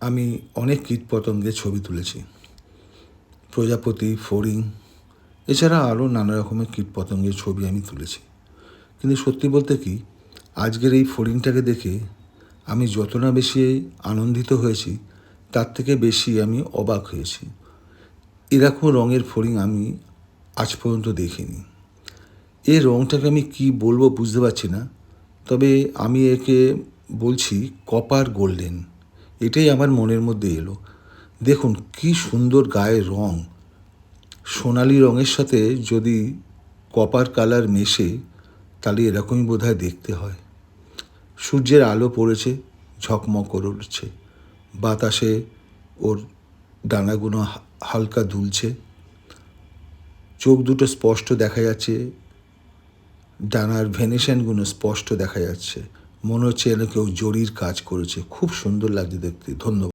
আমি অনেক কীটপতঙ্গের ছবি তুলেছি। প্রজাপতি, ফড়িং, এছাড়া আরও নানা রকমের কীটপতঙ্গের ছবি আমি তুলেছি। কিন্তু সত্যি বলতে কি, আজকের এই ফড়িংটাকে দেখে আমি যত না বেশি আনন্দিত হয়েছি, তার থেকে বেশি আমি অবাক হয়েছি। এরকম রঙের ফড়িং আমি আজ পর্যন্ত দেখিনি। এর রঙটাকে আমি কি বলব বুঝতে পারছি না, তবে আমি একে বলছি কপার গোল্ডেন। এটাই আমার মনের মধ্যে এলো। দেখুন, কি সুন্দর গায়ের রং। সোনালি রঙের সাথে যদি কপার কালার মেশে, তাহলে এরকমই বোধহয় দেখতে হয়। সূর্যের আলো পড়েছে, ঝকমক উঠছে। বাতাসে ওর ডানাগুলো হালকা দুলছে। চোখ দুটো স্পষ্ট দেখা যাচ্ছে। ডানার ভেনেশনগুলো স্পষ্ট দেখা যাচ্ছে। মনে হচ্ছে এনে কেউ জরির কাজ করেছে। খুব সুন্দর লাগছে দেখতে। ধন্যবাদ।